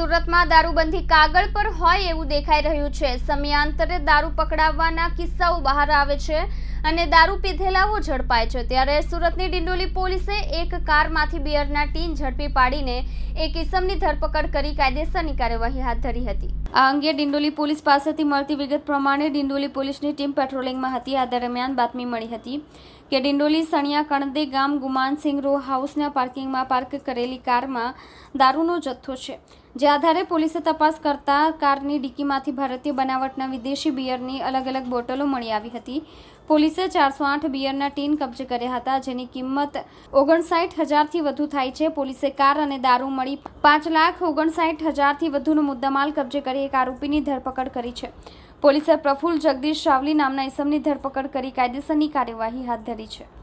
સુરતમાં દારૂબંધી કાગળ પર હોય એવું દેખાઈ રહ્યું છે. સમયાંતરે દારૂ પકડાવવાના કિસ્સાઓ બહાર આવે છે અને દારૂ પીધેલાઓ ઝડપાય છે. ત્યારે સુરતની ડિંડોલી પોલીસે એક કારમાંથી બિયરના ટીન ઝડપી પાડીને એક ઇસમની ધરપકડ કરી કાયદેસરની કાર્યવાહી હાથ ધરી હતી. આ અંગે ડિંડોલી પોલીસ પાસેથી મળતી વિગત પ્રમાણે ડિંડોલી પોલીસની ટીમ પેટ્રોલિંગમાં હતી. આ દરમિયાન બાતમી મળી હતી કે ડિંડોલી સણિયા કણદે ગામ ગુમાનસિંહ રો હાઉસના પાર્કિંગમાં પાર્ક કરેલી કારમાં દારૂનો જથ્થો છે. જે આધારે પોલીસે તપાસ કરતા કારની ડીકીમાંથી ભારતીય બનાવટના વિદેશી બિયરની અલગ અલગ બોટલો મળી આવી હતી. પોલીસે ચારસો આઠ બિયરના ટીન કબજે કર્યા હતા, જેની કિંમત ઓગણસાઠ હજારથી વધુ થાય છે. પોલીસે કાર અને દારૂ મળી પાંચ લાખ ઓગણસાઠ હજારથી વધુનો મુદ્દામાલ કબજે કરી એક આરોપીની ધરપકડ કરી છે. પોલીસે પ્રફુલ જગદીશ સાવલી નામના ઇસમની ધરપકડ કરી કાયદેસરની કાર્યવાહી હાથ ધરી છે.